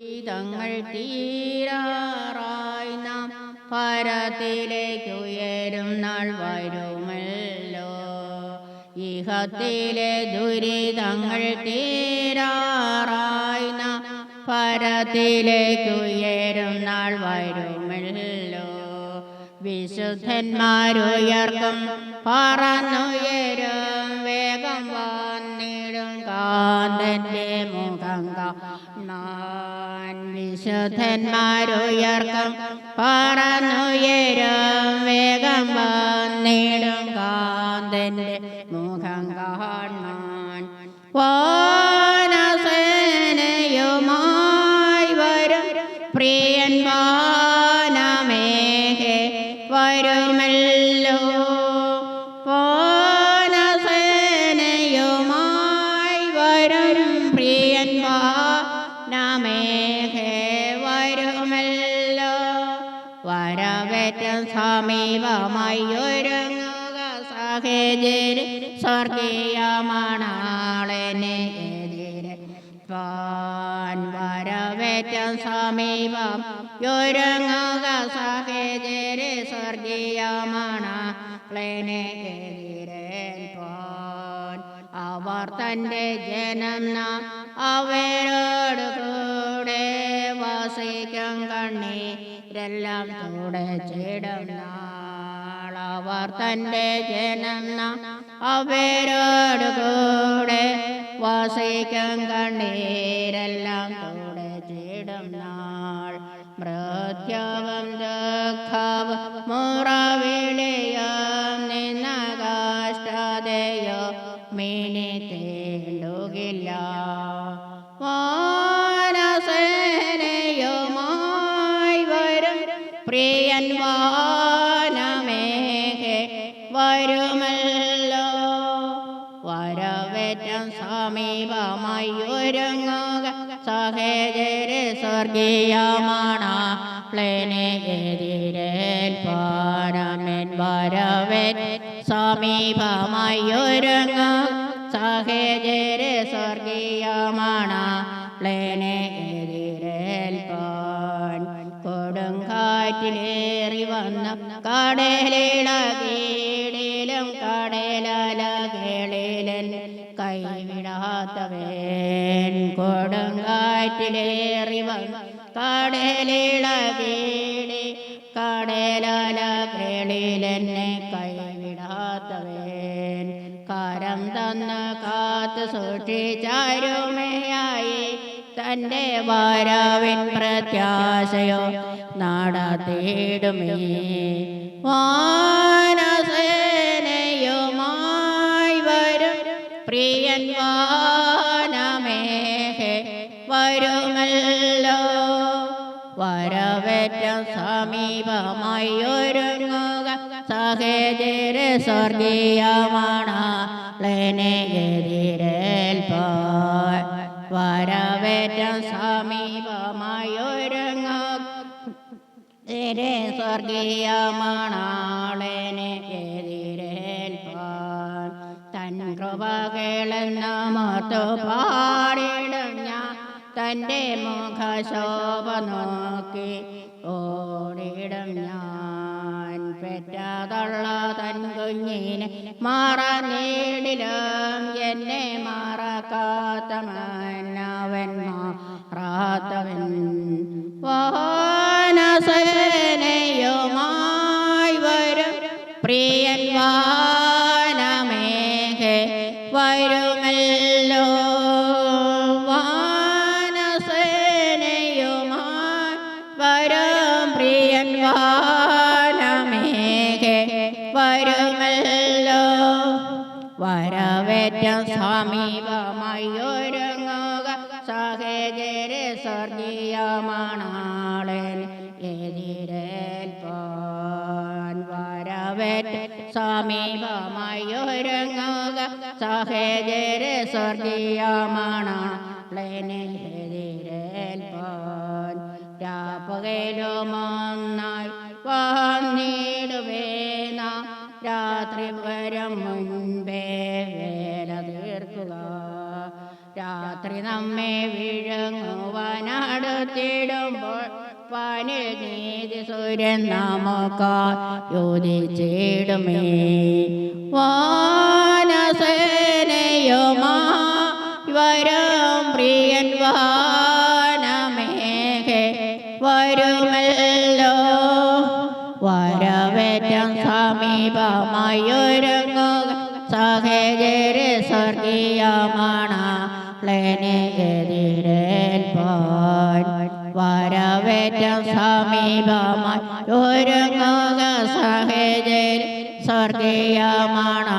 തങ്ങൾ തീരാറായി നാം പരത്തിലേക്കുയരും നാൾ വരുമല്ലോ. ഇഹത്തിലെ ദുരിതങ്ങൾ തീരാറായി നാം പരത്തിലേക്കുയരും നാൾ വരുമല്ലോ. വിശുദ്ധന്മാരുയർക്കും പറന്നുയരും വിശുദ്ധന്മാരുയർക്കും പറന്നുയരും വേഗം വന്നിടും. വരവേറ്റം സമീപമായി ഒരുങ്ങുക സഹേജര് സ്വർഗീയ മണാളനെ എതിരെ വാൻ വരവേറ്റം സമീപം ഒരുങ്ങുക സഹേജര് സ്വർഗീയ മണാളനെ എതിരേൽപ്പാൻ അവർ തന്റെ ജനം അവരോട് കൂടെ വസിക്കും കണ്ണീരെല്ലാം കൂടെ ചിടും നാൾ അവർ തന്റെ ജനം അവരോട് കൂടെ വസിക്കും കണ്ണീരെല്ലാം കൂടെ ചേടം നാൾ മൃത്യവം ദുഃഖവും പ്രിയൻ വാനമേഘെ വരുമല്ലോ. വരവേറ്റം സമീപമായി ഒരുങ്ങുക സ്വർഗീയമാണ്. പ്ലേനെ എതിരേൽപ്പാനമൻ സമീപമായി ഒരുങ്ങുക സഹേജര് സ്വർഗീയമാണ്. പ്ലേനെ കൊടുങ്കാറ്റിലേറി വന്ന കടലിളകീടിലും കടലലകളിലൻ കൈവിടാത്തവേൻ കൊടുങ്കാറ്റിലേറി വന്ന കടലിളകീടി കടലലകളിലെന്നെ കൈവിടാത്തവേൻ കരം തന്ന കാത്തു സൂക്ഷിച്ചാരുമയായി തന്റെ വാരാവിൻ പ്രത്യാശയോ നാടാതേടുമേ. വാനസേനയുമായി വരും പ്രിയൻ വാനമേഹെ വരുമല്ലോ. വരവേറ്റ സമീപമായി ഒരുങ്ങുക സഹേജര സ്വർഗീയമാണ് ളനെ സ്വർഗീയമാണാളനെ എതിരേൽപ്പാൻ തൻ കൃപകളെന്ന മത്തു പാടിടും ഞാൻ. തന്റെ മുഖശോഭ നോക്കി ഓടിടും ഞാൻ. പെറ്റതള്ള തൻ കുഞ്ഞിനെ മറന്നീടിലും എന്നെ മറക്കാത്തവൻ മാറാത്തവൻ പ്രിയൻ വാനമേഘെ വരുമല്ലോ. വാനസേനയുമായി വരും പ്രിയൻ വാനമേഘെ വരുമല്ലോ. വരവേറ്റ സമീപമായി ഒരുങ്ങുക സ്വർഗീയമാണാളൻ വരവേറ്റ സഹേജര സ്വർഗീയമാണ് ലേനെതിരേൽപ്പാൻ സ്വർഗീയമാണാളനെ എതിരേൽപ്പാൻ രാപ്പകയിലുമൊന്നായി വന്നിടുവേ രാത്രി വാനിൽ നീതി സൂര്യൻ നമുക്കായോദിച്ചിടുമേ വാനസേനയുമാ വരം പ്രിയൻ വാനമേഘേ. വരുമല്ലോ. വരവേറ്റം സമീപമായൊരുങ്ങുക. സഹചര സ്വർഗീയമാണെതിരേൽപ്പാൻ വരവേറ്റം സമീപമായി. ഒരുങ്ങുക സഹചര സ്വർഗീയമാണ്.